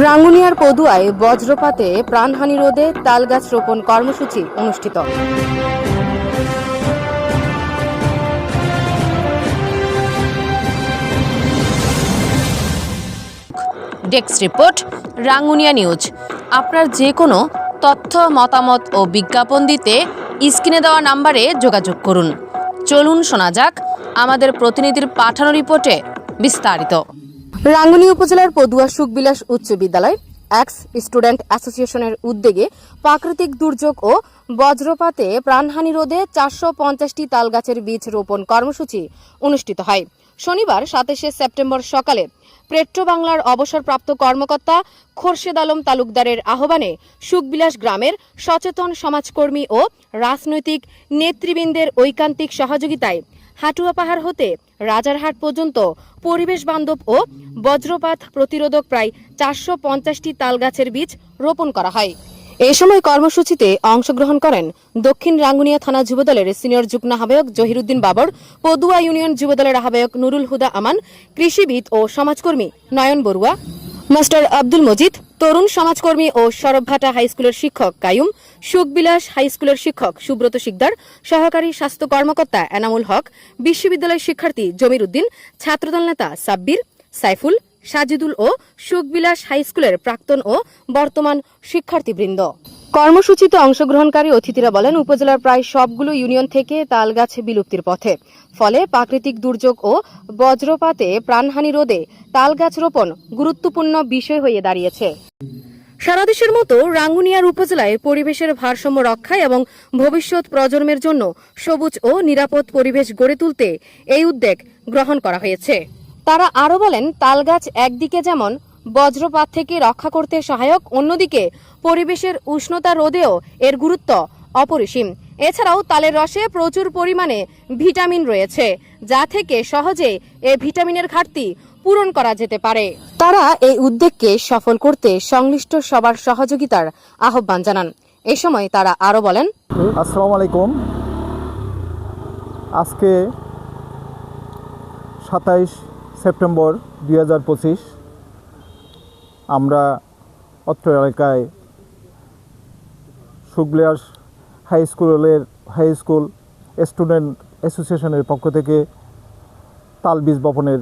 রাঙ্গুনিয়ার পদুয়ায় বজ্রপাতে প্রাণহানি রোধে তালগাছ রোপণ কর্মসূচি অনুষ্ঠিত। Desk report, Rangunia news. আপনার যে কোনো তথ্য, মতামত ও বিজ্ঞাপন দিতে স্ক্রিনে দেওয়া নাম্বারে যোগাযোগ করুন। চলুন শোনা যাক আমাদের প্রতিনিধির পাঠানো রিপোর্টে বিস্তারিত। রাঙ্গুনি উপজেলার পদুয়া সুখবিলাস উচ্চ বিদ্যালয় এক্স স্টুডেন্ট অ্যাসোসিয়েশনের উদ্যোগে প্রাকৃতিক দুর্যোগ ও বজ্রপাতে প্রাণহানি রোধে চারশো পঞ্চাশটি তালগাছের বীজ রোপণ কর্মসূচি অনুষ্ঠিত হয়। শনিবার সাতাশে সেপ্টেম্বর সকালে পেট্রো বাংলার অবসরপ্রাপ্ত কর্মকর্তা খোরশেদ আলম তালুকদারের আহ্বানে সুখবিলাস গ্রামের সচেতন সমাজকর্মী ও রাজনৈতিক নেতৃবৃন্দের ঐকান্তিক সহযোগিতায় হাটুয়া পাহাড় হতে রাজারহাট পর্যন্ত পরিবেশ বান্ধব ও বজ্রপাত প্রতিরোধক প্রায় চারশো পঞ্চাশটি তালগাছের বীজ রোপণ করা হয়। এ সময় কর্মসূচিতে অংশগ্রহণ করেন দক্ষিণ রাঙ্গুনিয়া থানা যুবদলের সিনিয়র যুগ্ম আহ্বায়ক জহিরুদ্দিন বাবর, পদুয়া ইউনিয়ন যুবদলের আহ্বায়ক নুরুল হুদা আমান, কৃষিবিদ ও সমাজকর্মী নয়ন বড়ুয়া, মাস্টার আব্দুল মজিদ, তরুণ সমাজকর্মী ও সরবভাটা হাইস্কুলের শিক্ষক কায়ুম, সুখবিলাস হাইস্কুলের শিক্ষক সুব্রত শিকদার, সহকারী স্বাস্থ্য কর্মকর্তা এনামুল হক, বিশ্ববিদ্যালয়ের শিক্ষার্থী জমির উদ্দিন, ছাত্রদল নেতা সাব্বির সাইফুল, সাজিদুল ও সুখবিলাস হাইস্কুলের প্রাক্তন ও বর্তমান শিক্ষার্থীবৃন্দ। কর্মসূচিতে অংশগ্রহণকারী অতিথিরা বলেন, উপজেলার প্রায় সবগুলো ইউনিয়ন থেকে তালগাছ বিলুপ্তির পথে। ফলে প্রাকৃতিক দুর্যোগ ও বজ্রপাতে প্রাণহানি রোধে তালগাছ রোপণ গুরুত্বপূর্ণ বিষয় হয়ে দাঁড়িয়েছে। সারাদেশের মতো রাঙ্গুনিয়ার উপজেলায় পরিবেশের ভারসাম্য রক্ষায় এবং ভবিষ্যৎ প্রজন্মের জন্য সবুজ ও নিরাপদ পরিবেশ গড়ে তুলতে এই উদ্যোগ গ্রহণ করা হয়েছে। তারা আরও বলেন তালগাছ একদিকে যেমন বজ্রপাত থেকে রক্ষা করতে সহায়ক অন্যদিকে পরিবেশের উষ্ণতা রোধেও এর গুরুত্ব অপরিসীম। এছাড়াও তালের রসে প্রচুর পরিমাণে ভিটামিন রয়েছে যা থেকে সহজে এ ভিটামিনের ঘাটতি পূরণ করা যেতে পারে। তারা এই উদ্যোগকে সফল করতে সংশ্লিষ্ট সবার সহযোগিতার আহ্বান জানান। এ সময় তারা আরও বলেন আসসালামু আলাইকুম। আজকে সাতাইশ সেপ্টেম্বর দুই হাজার পঁচিশ আমরা অত্র এলাকায় সুগলিয়াস হাই স্কুলের, হাই স্কুল স্টুডেন্ট অ্যাসোসিয়েশনের পক্ষ থেকে তাল বীজ বপনের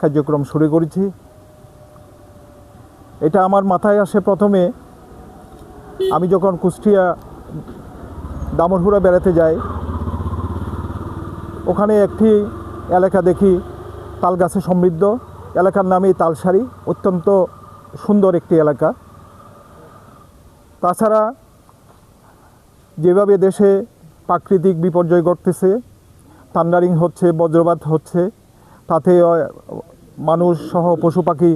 কার্যক্রম শুরু করেছি। এটা আমার মাথায় আসে প্রথমে আমি যখন কুষ্টিয়া দামরহুড়া বেড়াতে যাই, ওখানে একটি এলাকা দেখি তাল গাছে সমৃদ্ধ। এলাকার নামই তালসারি অত্যন্ত সুন্দর একটি এলাকা। তাছাড়া যেভাবে দেশে প্রাকৃতিক বিপর্যয় ঘটতেছে থান্ডারিং হচ্ছে, বজ্রপাত হচ্ছে, তাতে মানুষ সহ পশু পাখি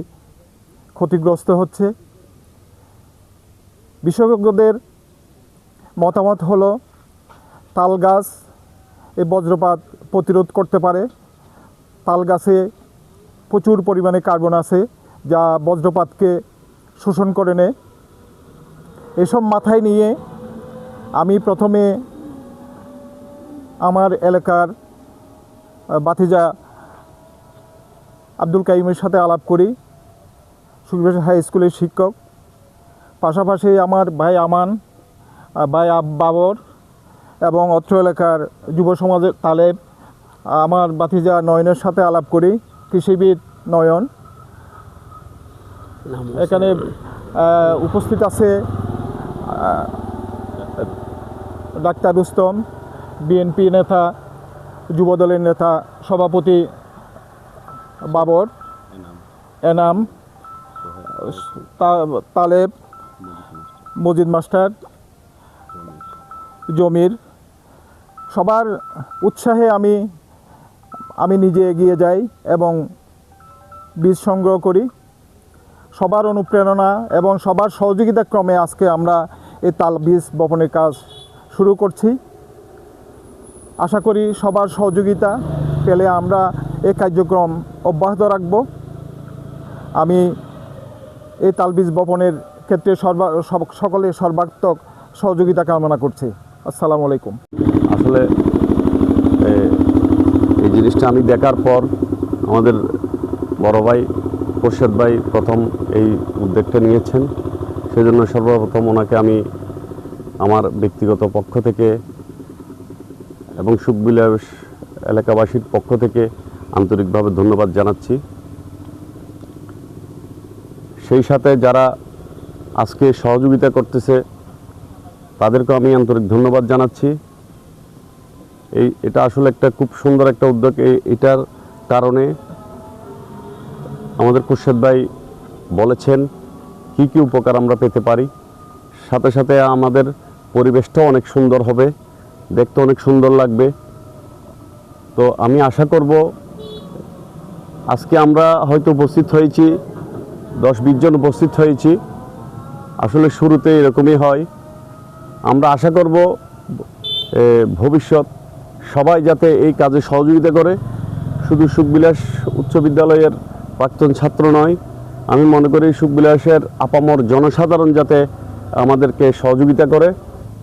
ক্ষতিগ্রস্ত হচ্ছে। বিশেষজ্ঞদের মতামত হলো তাল গাছ এই বজ্রপাত প্রতিরোধ করতে পারে। তাল গাছে প্রচুর পরিমাণে কার্বন আছে, যা বজ্রপাতকে শোষণ করে নেয়। এসব মাথায় নিয়ে আমি প্রথমে আমার এলাকার বাতিজা আব্দুল কাইমের সাথে আলাপ করি সুখবেশ হাই স্কুলের শিক্ষক। পাশাপাশি আমার ভাই আমান ভাই বাবর এবং অত্র এলাকার যুব সমাজের তালেব আমার বাতিজা নয়নের সাথে আলাপ করি কৃষিবিদ নয়ন। এখানে উপস্থিত আছে ডাক্তার রুস্তম বিএনপি নেতা যুবদলের নেতা সভাপতি বাবর এনাম তালেব মজিদ মাস্টার জমির। সবার উৎসাহে আমি আমি নিজে এগিয়ে যাই এবং বীজ সংগ্রহ করি। সবার অনুপ্রেরণা এবং সবার সহযোগিতা ক্রমে আজকে আমরা এই তাল বীজ বপনের কাজ শুরু করছি। আশা করি সবার সহযোগিতা পেলে আমরা এই কার্যক্রম অব্যাহত রাখব। আমি এই তালবীজ বপনের ক্ষেত্রে সর্বা সকলের সর্বাত্মক সহযোগিতা কামনা করছি। আসসালামু আলাইকুম। আসলে এই জিনিসটা আমি দেখার পর আমাদের বড় ভাই খোরশেদ ভাই প্রথম এই উদ্যোগটা নিয়েছেন। সেজন্য সর্বপ্রথম ওনাকে আমি আমার ব্যক্তিগত পক্ষ থেকে এবং সুখবিলাস এলাকাবাসীর পক্ষ থেকে আন্তরিকভাবে ধন্যবাদ জানাচ্ছি। সেই সাথে যারা আজকে সহযোগিতা করতেছে তাদেরকে আমি আন্তরিক ধন্যবাদ জানাচ্ছি। এই, এটা আসলে একটা খুব সুন্দর একটা উদ্যোগ। এটার কারণে আমাদের খুরশেদ ভাই বলেছেন, কি কি উপকার আমরা পেতে পারি। সাথে সাথে আমাদের পরিবেশটাও অনেক সুন্দর হবে, দেখতে অনেক সুন্দর লাগবে। তো আমি আশা করব, আজকে আমরা হয়তো উপস্থিত হয়েছি, দশ বিশ জন উপস্থিত হয়েছি। আসলে শুরুতে এরকমই হয়। আমরা আশা করব ভবিষ্যৎ সবাই যাতে এই কাজে সহযোগিতা করে। শুধু সুখবিলাস উচ্চ বিদ্যালয়ের প্রাক্তন ছাত্র নয়, আমি মনে করি সুখবিলাসের আপামর জনসাধারণ যাতে আমাদেরকে সহযোগিতা করে।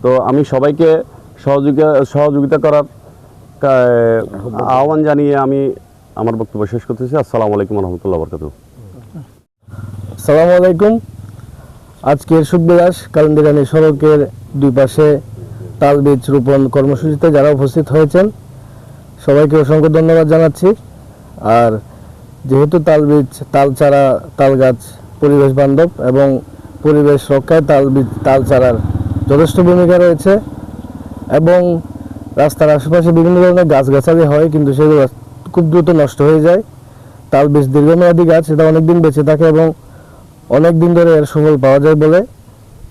তো আমি সবাইকে সহযোগিতা সহযোগিতা করার আহ্বান জানিয়ে আমি আমার বক্তব্য শেষ করতেছি। আসসালামু আলাইকুম রহমতুল্লাহ বরকাতু সালাম আলাইকুম। আজকের সুখবিলাস কালিন্দিরানি সড়কের দুই পাশে তাল বীজ রোপণ কর্মসূচিতে যারা উপস্থিত হয়েছেন, সবাইকে অসংখ্য ধন্যবাদ জানাচ্ছি। আর যেহেতু তাল বীজ তাল চারা তাল গাছ পরিবেশ বান্ধব এবং পরিবেশ রক্ষায় তাল বীজ তাল চারার যথেষ্ট ভূমিকা রয়েছে এবং রাস্তার আশেপাশে বিভিন্ন ধরনের গাছগাছালি হয়, কিন্তু সেগুলো খুব দ্রুত নষ্ট হয়ে যায়। তাল বীজ দীর্ঘমেয়াদী গাছ, এটা অনেকদিন বেঁচে থাকে এবং অনেক দিন ধরে এর সুফল পাওয়া যায় বলে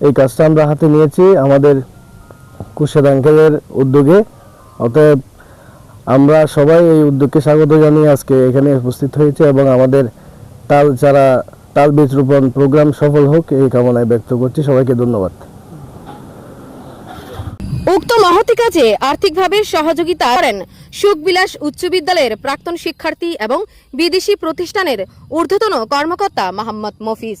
এই কাজটা আমরা হাতে নিয়েছি। আমাদের কুশেদ আঙ্কেলের উদ্যোগে। অতএব আমরা সবাই এই উদ্যোগকে স্বাগত জানিয়ে আজকে এখানে উপস্থিত হয়েছে এবং আমাদের তাল চারা তাল বীজ রোপণ প্রোগ্রাম সফল হোক এই কামনায় ব্যক্ত করছি। সবাইকে ধন্যবাদ। উক্ত মহতি কাজে আর্থিকভাবে সহযোগিতা করেন সুখবিলাস উচ্চ বিদ্যালয়ের প্রাক্তন শিক্ষার্থী এবং বিদেশি প্রতিষ্ঠানের ঊর্ধ্বতন কর্মকর্তা মোহাম্মদ মফিজ।